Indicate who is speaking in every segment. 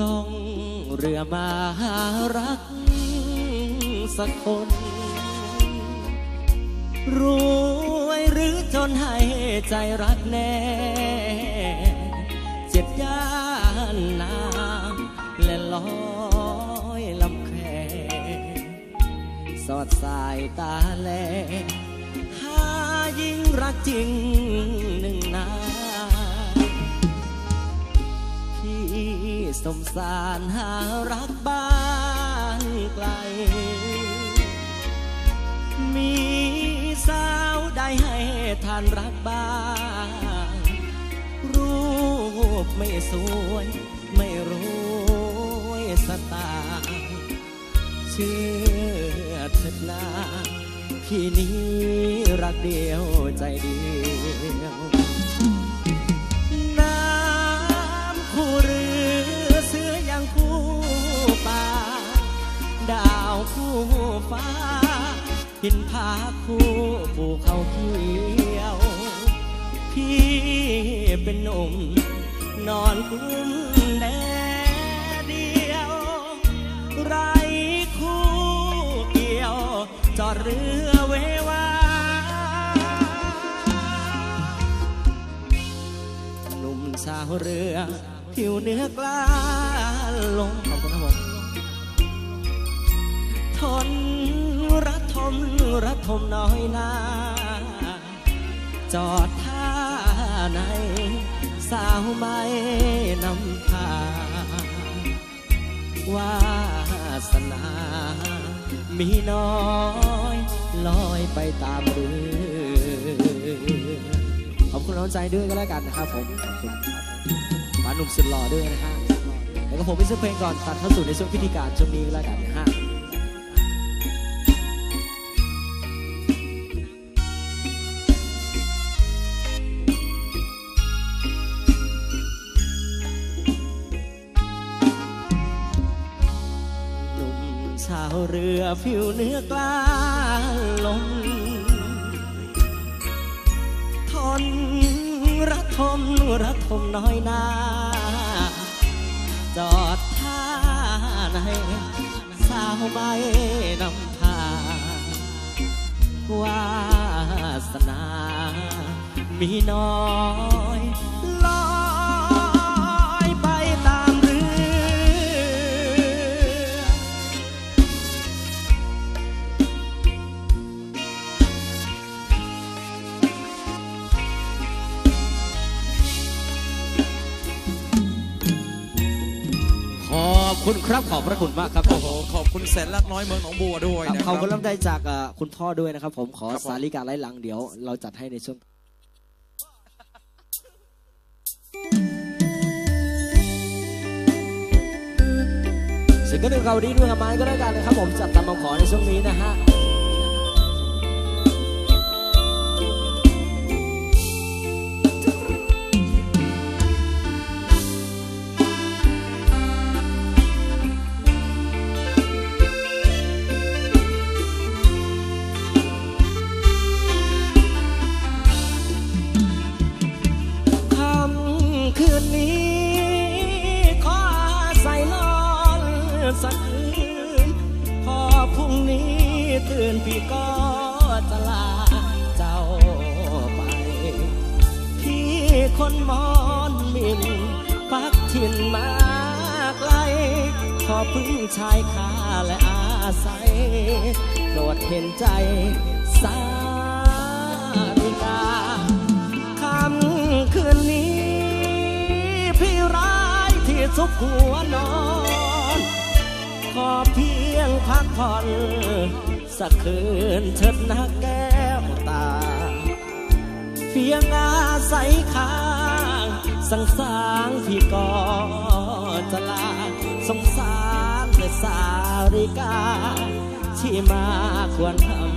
Speaker 1: ลองเรือมาหารักสักคน รวยหรือจนให้ใจรักแน่ เจ็บย่านน้ำและลอยลำแควสอดสายตาแลหายิ่งรักจริงหนึ่งนา สมสารหารักบ้านไกล มีสาวได้ให้ทานรักบ้าง รูปไม่สวย ไม่รวยสตางเชื่อเถิดนาพี่นี้รักเดียวใจเดียว คู่ฟ้า หินผาคู่ภูเขาเขียว พี่เป็นหนุ่ม นอนคุ้มแดดเดียว ไรคู่เกี่ยว จอดเรือเววาหนุ่มสาวเรือ ผิวเนื้อกล้าลงขอบคุณครับผม ทนรัดทมรัดทมน้อยนาจอดท่าในสาวไม่นำพาวาสนา มีน้อยลอยไปตามเรือขอบคุณน้องใจด้วยก็แล้วกันนะครับผมขอบคุณครับมาหนุ่มสุดหล่อด้วยนะฮะแล้วก็ผมไปซื้อเพลงก่อนตัดเข้าสู่ในช่วงพิธีการช่วงนี้ก็แล้วกันนะฮะ เรือผิวเนื้อกล้าลงทนรักทมรักทมน้อยนาจอดท่าไหนสาวใบนำพาวาสนา มีน้อย คุณครับขอบพระคุณมากครับ
Speaker 2: โอ้โหขอบคุณแสนลักน้อยเมืองหนองบัวด้วย
Speaker 1: ครับ
Speaker 2: นะค
Speaker 1: ข
Speaker 2: รั
Speaker 1: อ
Speaker 2: บบ
Speaker 1: คุณลำใจจากเอ่อคุณพ่อด้วยนะครับ ผมขอ
Speaker 2: ครับผม
Speaker 1: สาริการไร้หลังเดี๋ยว เราจัดให้ในช่วงสิ่งก็ดูเกาดีด้วยกับไม้ก็แล้วกันนะครับผมจัดตามคำขอในช่วงนี้นะฮะ สักคืน พอพรุ่งนี้ตื่นพี่ก็จะลาเจ้าไป พี่คนมอนมินพักถิ่นมาไกล ขอพึ่งชายคาและอาศัยโปรดเห็นใจสาริกาค่ำคืนนี้ พี่ร้ายที่สุกหัวนอน อเพียงพักผ่อนสักคืนเถิดนะแก้วตา เพียงอาศัยค้างสังสางพี่ก็จะลาสงสารแต่สาริกา ที่มาควรทำ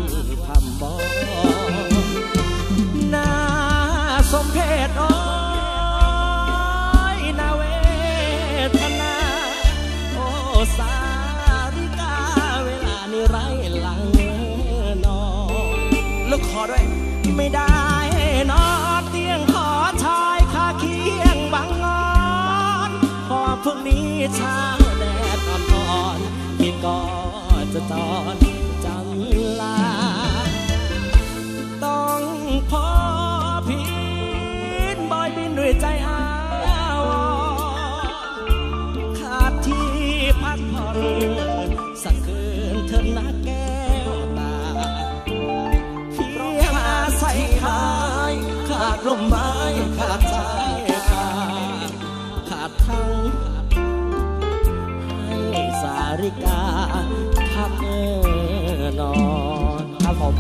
Speaker 1: ก
Speaker 2: คอด้วย
Speaker 1: ไม่ได้นอนเตียงขอชายคาเคียงบังงอนพอพรุ่งนี้เช้าแดดอ่อนๆพี่ก็จะจอ ริกาพักเออนอนครับผม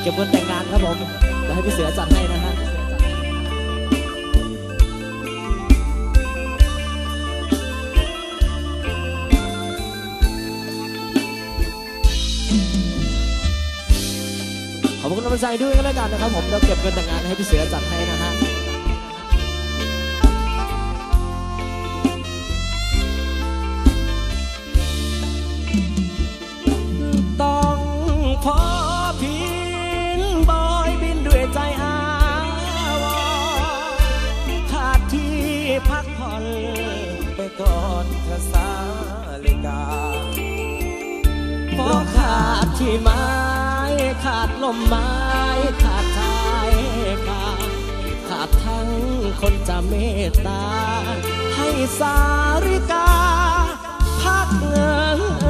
Speaker 1: เก็บเงินแต่งงานครับผมเดี๋ยวให้พี่เสือจัดให้นะฮะขอบคุณกำลังใจด้วยก็แล้วกันนะครับผมเราเก็บเงินแต่งงานให้พี่เสือจัดให้นะฮะ ดที่
Speaker 2: ไม้
Speaker 1: ขาดลมไม้ขาดชายขาดขาดทั้งคนจะเมตตา ให้สาริกาพักเงินน